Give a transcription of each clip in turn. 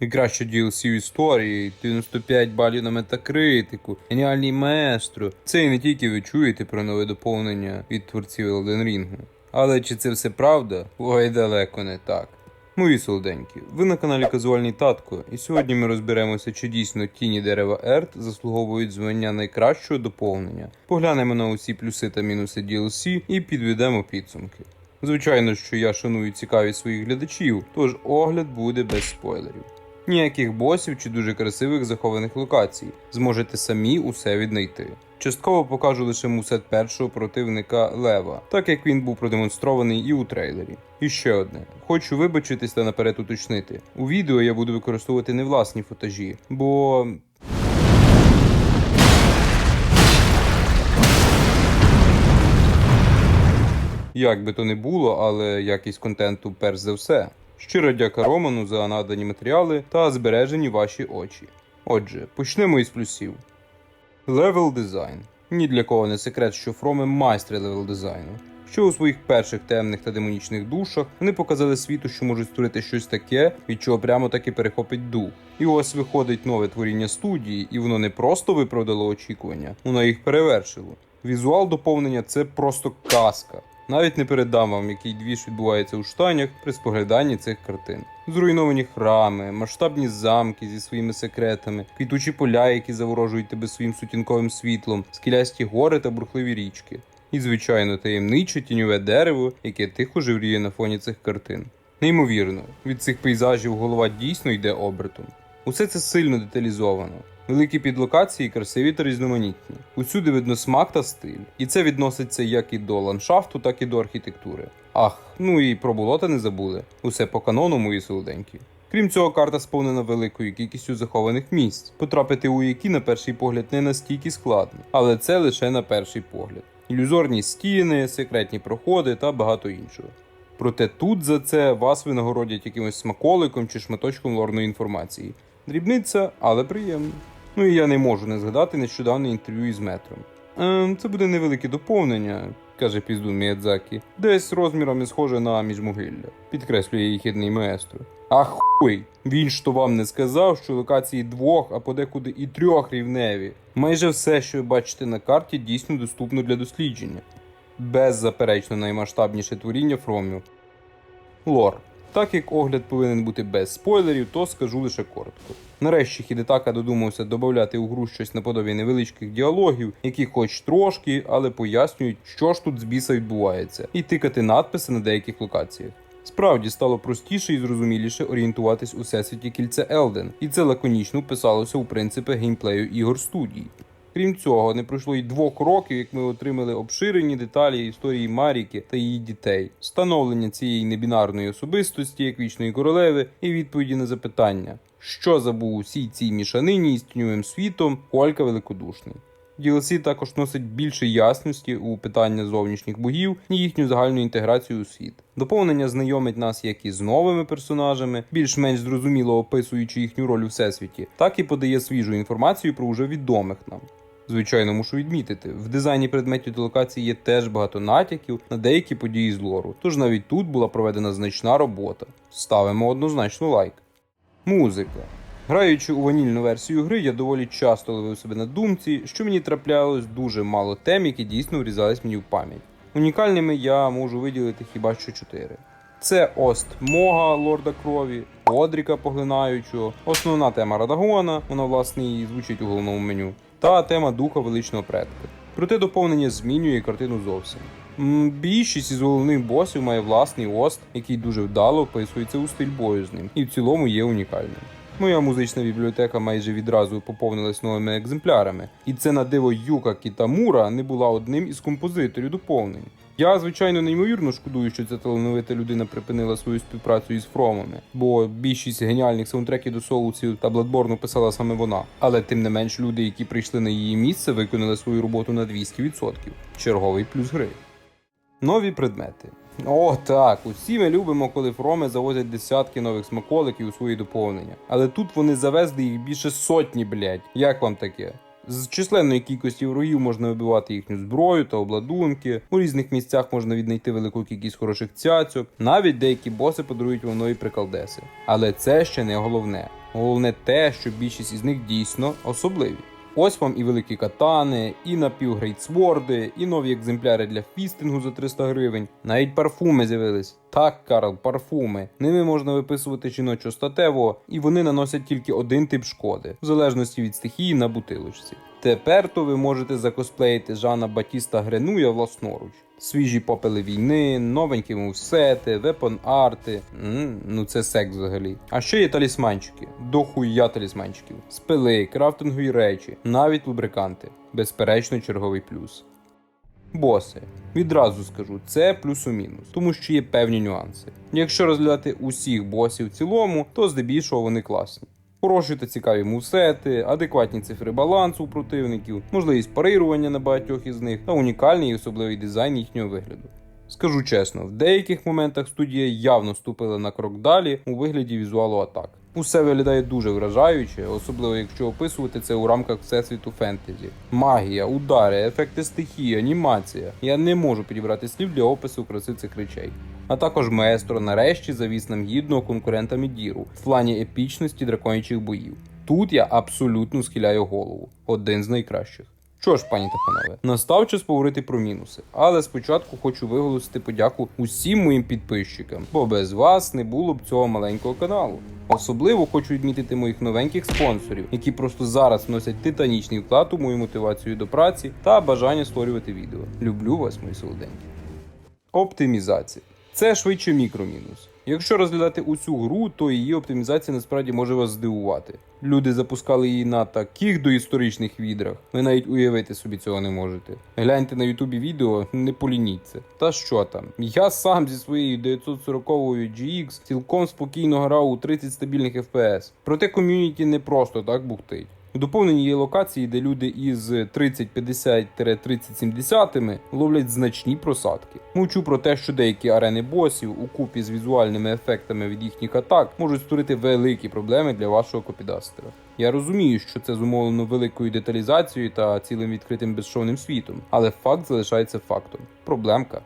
Найкраще DLC в історії, 95 балів на метакритику, геніальний маестро. Це і не тільки ви чуєте про нове доповнення від творців Elden Ring. Але чи це все правда? Ой, далеко не так. Мої солоденькі, ви на каналі Казуальний Татко, і сьогодні ми розберемося, чи дійсно тіні дерева Ерт заслуговують звання найкращого доповнення. Поглянемо на усі плюси та мінуси DLC і підведемо підсумки. Звичайно, що я шаную цікавість своїх глядачів, тож огляд буде без спойлерів. Ніяких босів чи дуже красивих захованих локацій. Зможете самі усе віднайти. Частково покажу лише мусет першого противника Лева, так як він був продемонстрований і у трейлері. І ще одне: хочу вибачитись та наперед уточнити. У відео я буду використовувати не власні футажі, бо Як би то не було, але якість контенту перш за все. Щиро дяка Роману за надані матеріали та збережені ваші очі. Отже, почнемо із плюсів. Левел дизайн. Ні для кого не секрет, що Фроми майстри левел дизайну. Що у своїх перших темних та демонічних душах вони показали світу, що можуть створити щось таке, від чого прямо таки перехопить дух. І ось виходить нове творіння студії, і воно не просто виправдало очікування, воно їх перевершило. Візуал доповнення це просто казка. Навіть не передам вам, який двіж відбувається у штанях при спогляданні цих картин. Зруйновані храми, масштабні замки зі своїми секретами, квітучі поля, які заворожують тебе своїм сутінковим світлом, скелясті гори та бурхливі річки. І, звичайно, таємниче тіньове дерево, яке тихо живріє на фоні цих картин. Неймовірно, від цих пейзажів голова дійсно йде обертом. Усе це сильно деталізовано. Великі підлокації красиві та різноманітні. Усюди видно смак та стиль. І це відноситься як і до ландшафту, так і до архітектури. Ах, ну і про болота не забули. Усе по канону, мої солоденькі. Крім цього, карта сповнена великою кількістю захованих місць, потрапити у які на перший погляд не настільки складно, але це лише на перший погляд. Ілюзорні стіни, секретні проходи та багато іншого. Проте тут за це вас винагородять якимось смаколиком чи шматочком лорної інформації. Дрібниця, але приємно. Ну і я не можу не згадати нещодавне інтерв'ю із метром. Ем, це буде невелике доповнення, каже піздун Міядзакі, десь розмірами схоже на міжмогилля, підкреслює її хідний маестро. А хуй! Він ж то вам не сказав, що локації двох, а подекуди і трьох рівневі. Майже все, що ви бачите на карті, дійсно доступно для дослідження. Беззаперечно наймасштабніше творіння Фромів. Лор. Так як огляд повинен бути без спойлерів, то скажу лише коротко. Нарешті Хідетака додумався додати у гру щось наподобі невеличких діалогів, які хоч трошки, але пояснюють, що ж тут з біса відбувається, і тикати надписи на деяких локаціях. Справді стало простіше і зрозуміліше орієнтуватись у всесвіті кільця Елден, і це лаконічно вписалося у принципи геймплею ігор студії. Крім цього, не пройшло й двох років, як ми отримали обширені деталі історії Маріки та її дітей, встановлення цієї небінарної особистості як вічної королеви і відповіді на запитання, що забув усій цій мішанині із тіньовим світом Колька Великодушний. DLC також носить більше ясності у питання зовнішніх богів і їхню загальну інтеграцію у світ. Доповнення знайомить нас як із новими персонажами, більш-менш зрозуміло описуючи їхню роль у всесвіті, так і подає свіжу інформацію про вже відомих нам. Звичайно, мушу відмітити, в дизайні предметів та локацій є теж багато натяків на деякі події з лору, тож навіть тут була проведена значна робота. Ставимо однозначно лайк. Музика. Граючи у ванільну версію гри, я доволі часто ловив себе на думці, що мені траплялось дуже мало тем, які дійсно врізались мені в пам'ять. Унікальними я можу виділити хіба що чотири. Це Ост Мога Лорда Крові, Одріка Поглинаючого, основна тема Радагона, вона власне і звучить у головному меню, та тема Духа Величного Предка. Проте доповнення змінює картину зовсім. Більшість із головних босів має власний ост, який дуже вдало вписується у стиль бою з ним, і в цілому є унікальним. Моя музична бібліотека майже відразу поповнилась новими екземплярами, і це на диво Юка Кітамура не була одним із композиторів доповнень. Я, звичайно, неймовірно шкодую, що ця талановита людина припинила свою співпрацю із Фромами, бо більшість геніальних саундтреків до соусів та Бладборну писала саме вона. Але тим не менш, люди, які прийшли на її місце, виконали свою роботу на 200%. Черговий плюс гри. Нові предмети. О, так, усі ми любимо, коли фроми завозять десятки нових смаколиків у свої доповнення. Але тут вони завезли їх більше сотні, блять. Як вам таке? З численної кількості ворогів можна вибивати їхню зброю та обладунки. У різних місцях можна віднайти велику кількість хороших цяцьок. Навіть деякі боси подарують вам нові приколдеси. Але це ще не головне. Головне те, що більшість із них дійсно особливі. Ось вам і великі катани, і напівгрейтсворди, і нові екземпляри для фістингу за 300 гривень. Навіть парфуми з'явились. Так, Карл, парфуми. Ними можна виписувати жіночу статево, і вони наносять тільки один тип шкоди, в залежності від стихії на бутилочці. Тепер то ви можете закосплеїти Жана Батіста Гренуя власноруч. Свіжі попели війни, новенькі мувсети, вепон-арти. Ну це секс взагалі. А ще є талісманчики, дохуя талісманчиків, спили, крафтингові речі, навіть лубриканти. Безперечно, черговий плюс. Боси. Відразу скажу, це плюс-мінус, тому що є певні нюанси. Якщо розглядати усіх босів в цілому, то здебільшого вони класні. Хороші та цікаві мувсети, адекватні цифри балансу у противників, можливість парирування на багатьох із них та унікальний і особливий дизайн їхнього вигляду. Скажу чесно, в деяких моментах студія явно ступила на крок далі у вигляді візуалу атак. Усе виглядає дуже вражаюче, особливо якщо описувати це у рамках всесвіту фентезі. Магія, удари, ефекти стихії, анімація. Я не можу підібрати слів для опису краси цих речей. А також маестро нарешті завіс нам гідного конкурента Мідіру в плані епічності драконячих боїв. Тут я абсолютно схиляю голову. Один з найкращих. Що ж, пані та панове, настав час поговорити про мінуси, але спочатку хочу виголосити подяку усім моїм підписчикам, бо без вас не було б цього маленького каналу. Особливо хочу відмітити моїх новеньких спонсорів, які просто зараз вносять титанічний вклад у мою мотивацію до праці та бажання створювати відео. Люблю вас, мої солоденькі. Оптимізація. Це швидше мікромінус. Якщо розглядати усю гру, то її оптимізація насправді може вас здивувати. Люди запускали її на таких доісторичних відрах, ви навіть уявити собі цього не можете. Гляньте на ютубі відео, не полініться. Та що там? Я сам зі своєю 940 GX цілком спокійно грав у 30 стабільних FPS. Проте ком'юніті не просто так бухтить. У доповненні є локації, де люди із 30-50-30-70 ловлять значні просадки. Мовчу про те, що деякі арени босів у купі з візуальними ефектами від їхніх атак можуть створити великі проблеми для вашого копідастера. Я розумію, що це зумовлено великою деталізацією та цілим відкритим безшовним світом, але факт залишається фактом. Проблемка.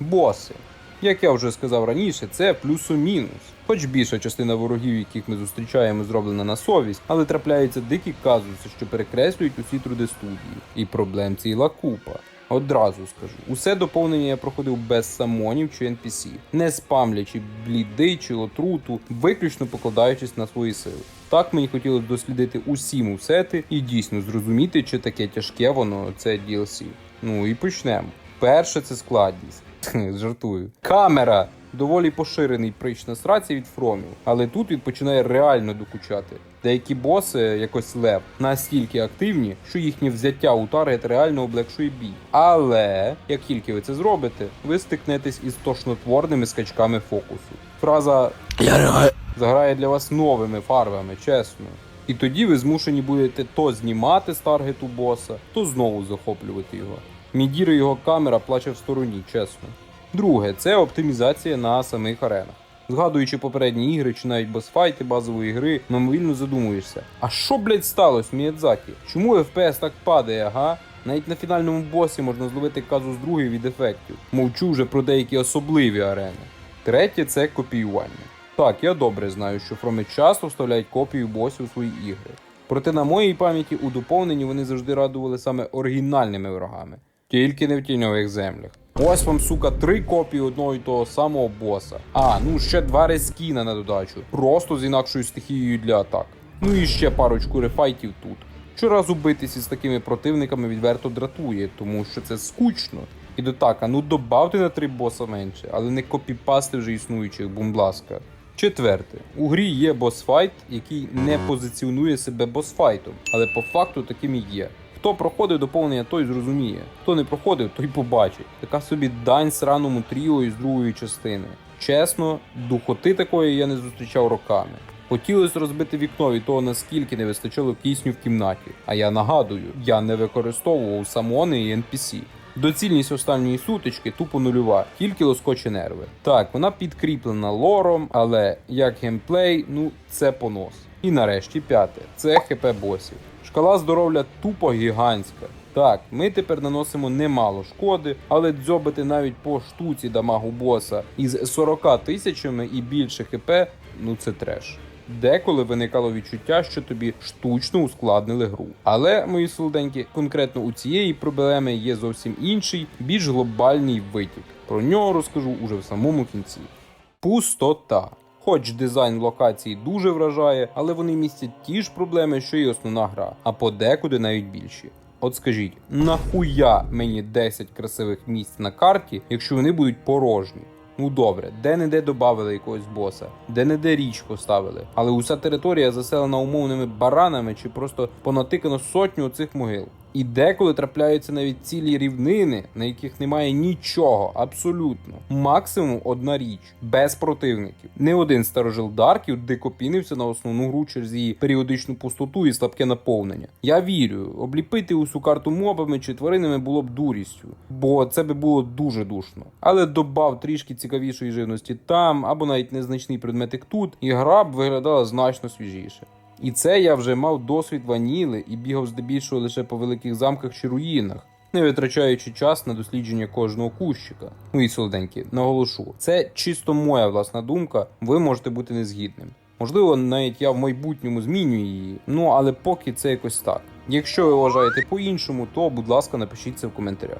Боси. Як я вже сказав раніше, це плюсо-мінус. Хоч більша частина ворогів, яких ми зустрічаємо, зроблена на совість, але трапляються дикі казуси, що перекреслюють усі труди студії. І проблем ціла купа. Одразу скажу, усе доповнення я проходив без самонів чи NPC, не спамлячи бліди чи отруту, виключно покладаючись на свої сили. Так мені хотілося дослідити усі мувсети і дійсно зрозуміти, чи таке тяжке воно це DLC. Ну і почнемо. Перше це складність. Жартую. Камера! Доволі поширений прич на сраці від фромів, але тут він починає реально докучати. Деякі боси, якось лев, настільки активні, що їхнє взяття у таргет реально облегшує бій. Але як тільки ви це зробите, ви стикнетесь із тошнотворними скачками фокусу. Фраза заграє для вас новими фарбами, чесно. І тоді ви змушені будете то знімати з таргету боса, то знову захоплювати його. Мідіри його камера плаче в стороні, чесно. Друге, це оптимізація на самих аренах. Згадуючи попередні ігри чи навіть босфайти базової гри, мимовільно задумуєшся. А що, блять, сталося в Міядзакі? Чому FPS так падає, ага? Навіть на фінальному босі можна зловити казус другий від ефектів. Мовчу вже про деякі особливі арени. Третє це копіювання. Так, я добре знаю, що фроми часто вставляють копію босів у свої ігри. Проте на моїй пам'яті у доповненні вони завжди радували саме оригінальними ворогами, тільки не в тіньових землях. Ось вам, сука, три копії одного і того самого боса. А, ну ще два рескіна на додачу. Просто з інакшою стихією для атак. Ну і ще парочку рефайтів тут. Щоразу битися з такими противниками відверто дратує, тому що це скучно. І до так, а ну добавте на три боса менше, але не копіпасти вже існуючих, бумбласка. Четверте, у грі є босфайт, який не позиціонує себе босфайтом, але по факту таким і є. Хто проходив доповнення, той зрозуміє. Хто не проходив, той побачить. Така собі дань сраному тріо із другої частини. Чесно, духоти такої я не зустрічав роками. Хотілося розбити вікно від того, наскільки не вистачало кисню в кімнаті. А я нагадую, я не використовував самони і NPC. Доцільність останньої сутички тупо нульова, тільки лоскочі нерви. Так, вона підкріплена лором, але як геймплей, ну це понос. І нарешті п'яте це хп босів. Шкала здоров'я тупо гігантська. Так, ми тепер наносимо немало шкоди, але дзьобити навіть по штуці дамагу боса із 40 тисячами і більше хп, ну це треш. Деколи виникало відчуття, що тобі штучно ускладнили гру. Але, мої солоденькі, конкретно у цієї проблеми є зовсім інший, більш глобальний витік. Про нього розкажу уже в самому кінці. Пустота. Хоч дизайн локації дуже вражає, але вони містять ті ж проблеми, що й основна гра, а подекуди навіть більші. От скажіть, нахуя мені 10 красивих місць на карті, якщо вони будуть порожні? Ну добре, де-не-де додавали якогось боса, де-не-де річ поставили, але уся територія заселена умовними баранами чи просто понатикано сотню цих могил. І деколи трапляються навіть цілі рівнини, на яких немає нічого, абсолютно. Максимум одна річ, без противників. Не один старожил Дарків дико пінився на основну гру через її періодичну пустоту і слабке наповнення. Я вірю, обліпити усю карту мобами чи тваринами було б дурістю, бо це би було дуже душно. Але добав трішки цікавішої живності там, або навіть незначний предметик тут, і гра б виглядала значно свіжіше. І це я вже мав досвід ваніли і бігав здебільшого лише по великих замках чи руїнах, не витрачаючи час на дослідження кожного кущика. Ну і солоденькі, наголошу, це чисто моя власна думка, ви можете бути незгідним. Можливо, навіть я в майбутньому зміню її, ну але поки це якось так. Якщо ви вважаєте по-іншому, то будь ласка, напишіть це в коментарях.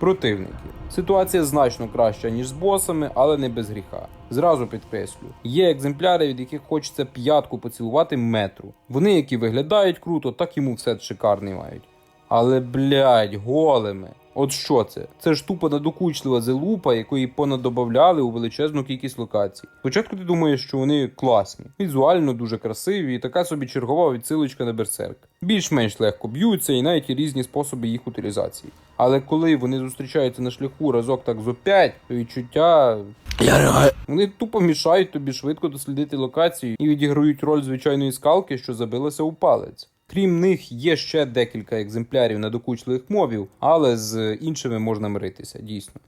Противники. Ситуація значно краща, ніж з босами, але не без гріха. Зразу підкреслю, є екземпляри, від яких хочеться п'ятку поцілувати метру. Вони, які виглядають круто, так йому все шикарний мають. Але блядь, голими. От що це? Це ж тупо надокучлива залупа, якої понадобавляли у величезну кількість локацій. Спочатку ти думаєш, що вони класні, візуально дуже красиві, і така собі чергова відсилочка на берсерк. Більш-менш легко б'ються і навіть різні способи їх утилізації. Але коли вони зустрічаються на шляху разок так зо 5, то відчуття вони тупо мішають тобі швидко дослідити локацію і відіграють роль звичайної скалки, що забилася у палець. Крім них, є ще декілька екземплярів надокучливих мовів, але з іншими можна миритися, дійсно.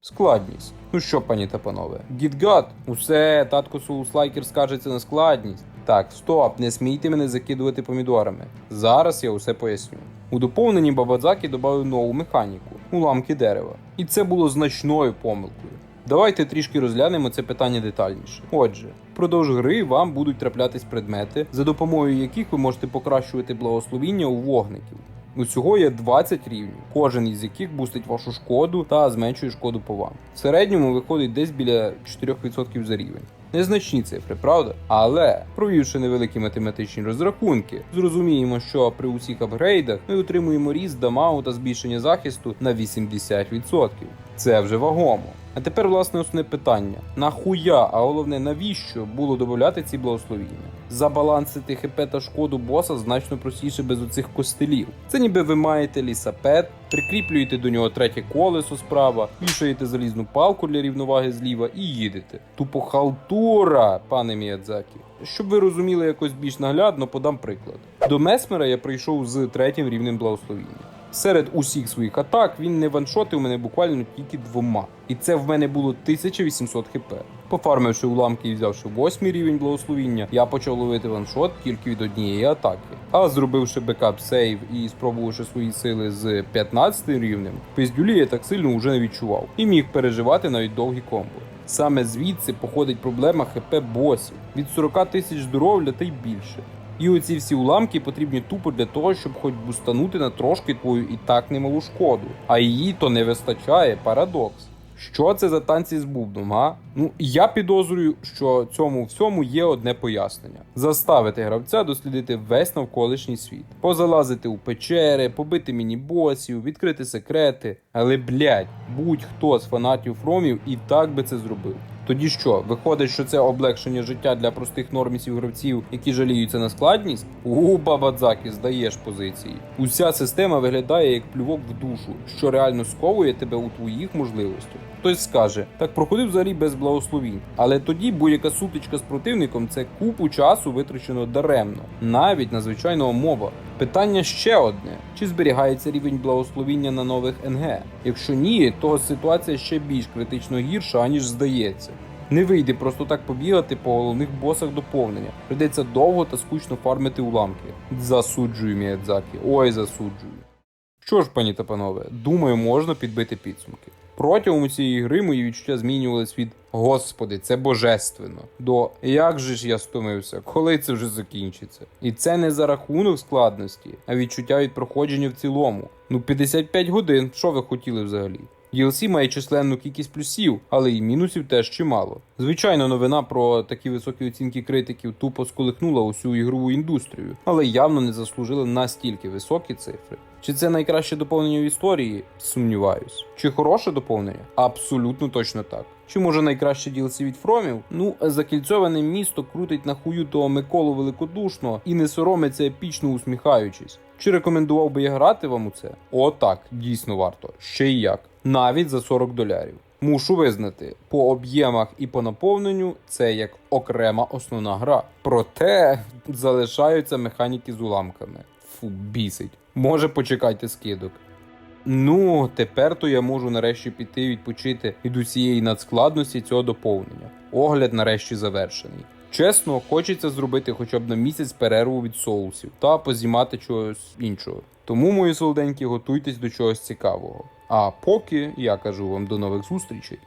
Складність. Ну що, пані та панове, Гідгад, усе татко Соуслайкер скажеться на складність. Так, стоп, не смійте мене закидувати помідорами. Зараз я усе поясню. У доповненні Бабадзакі додав нову механіку уламки дерева. І це було значною помилкою. Давайте трішки розглянемо це питання детальніше. Отже, впродовж гри вам будуть траплятись предмети, за допомогою яких ви можете покращувати благословіння у вогників. Усього є 20 рівнів, кожен із яких бустить вашу шкоду та зменшує шкоду по вам. В середньому виходить десь біля 4% за рівень. Незначні цифри, правда? Але провівши невеликі математичні розрахунки, зрозуміємо, що при усіх апгрейдах ми отримуємо ріст дамагу та збільшення захисту на 80%. Це вже вагомо. А тепер, власне, основне питання: нахуя, а головне, навіщо було додати ці благословіння? Забалансити хп та шкоду боса значно простіше без оцих костелів. Це ніби ви маєте лісапет, прикріплюєте до нього третє колесо справа, вішаєте залізну палку для рівноваги зліва і їдете. Тупо халтура, пане Міядзакі. Щоб ви розуміли якось більш наглядно, подам приклад. До Месмера я прийшов з третім рівнем благословіння. Серед усіх своїх атак він не ваншотив мене буквально тільки двома. І це в мене було 1800 хп. Пофармивши уламки і взявши восьмий рівень благословіння, я почав ловити ваншот тільки від однієї атаки. А зробивши бекап сейв і спробувавши свої сили з 15 рівнем, пиздюлі я так сильно вже не відчував і міг переживати навіть довгі комбо. Саме звідси походить проблема хп босів від 40 тисяч здоров'я та й більше. І оці всі уламки потрібні тупо для того, щоб хоч бустанути на трошки твою і так немалу шкоду. А її то не вистачає, парадокс. Що це за танці з бубном, га? Ну я підозрюю, що цьому всьому є одне пояснення: заставити гравця дослідити весь навколишній світ, позалазити у печери, побити міні-босів, відкрити секрети. Але блядь, будь-хто з фанатів фромів і так би це зробив. Тоді що, виходить, що це облегшення життя для простих нормісів гравців, які жаліються на складність? У Бабадзакі, здаєш позиції. Уся система виглядає як плювок в душу, що реально сковує тебе у твоїх можливостях. Хтось скаже, так проходив взагалі без благословінь. Але тоді будь-яка сутичка з противником це купу часу витрачено даремно, навіть на звичайного моба. Питання ще одне: чи зберігається рівень благословіння на нових НГ? Якщо ні, то ситуація ще більш критично гірша, аніж здається. Не вийде просто так побігати по головних босах доповнення. Придеться довго та скучно фармити уламки. Засуджую Міядзакі, ой, засуджую. Що ж, пані та панове, думаю, можна підбити підсумки. Протягом цієї гри мої відчуття змінювались від Господи, це божественно. До як же ж я стомився, коли це вже закінчиться? І це не за рахунок складності, а відчуття від проходження в цілому. Ну 55 годин, що ви хотіли взагалі? DLC має численну кількість плюсів, але і мінусів теж чимало. Звичайно, новина про такі високі оцінки критиків тупо сколихнула усю ігрову індустрію, але явно не заслужила настільки високі цифри. Чи це найкраще доповнення в історії? Сумніваюсь. Чи хороше доповнення? Абсолютно точно так. Чи може найкраще DLC від Фромів? Ну, закільцьоване місто крутить на хую того Миколу великодушно і не соромиться епічно усміхаючись. Чи рекомендував би я грати вам у це? О, так, дійсно варто. Ще й як. Навіть за 40 долярів. Мушу визнати, по об'ємах і по наповненню це як окрема основна гра. Проте залишаються механіки з уламками. Фу, бісить. Може почекайте скидок. Ну, тепер то я можу нарешті піти відпочити від усієї надскладності цього доповнення. Огляд нарешті завершений. Чесно, хочеться зробити хоча б на місяць перерву від соусів та позімати чогось іншого. Тому, мої солоденькі, готуйтесь до чогось цікавого. А поки я кажу вам до нових зустрічей.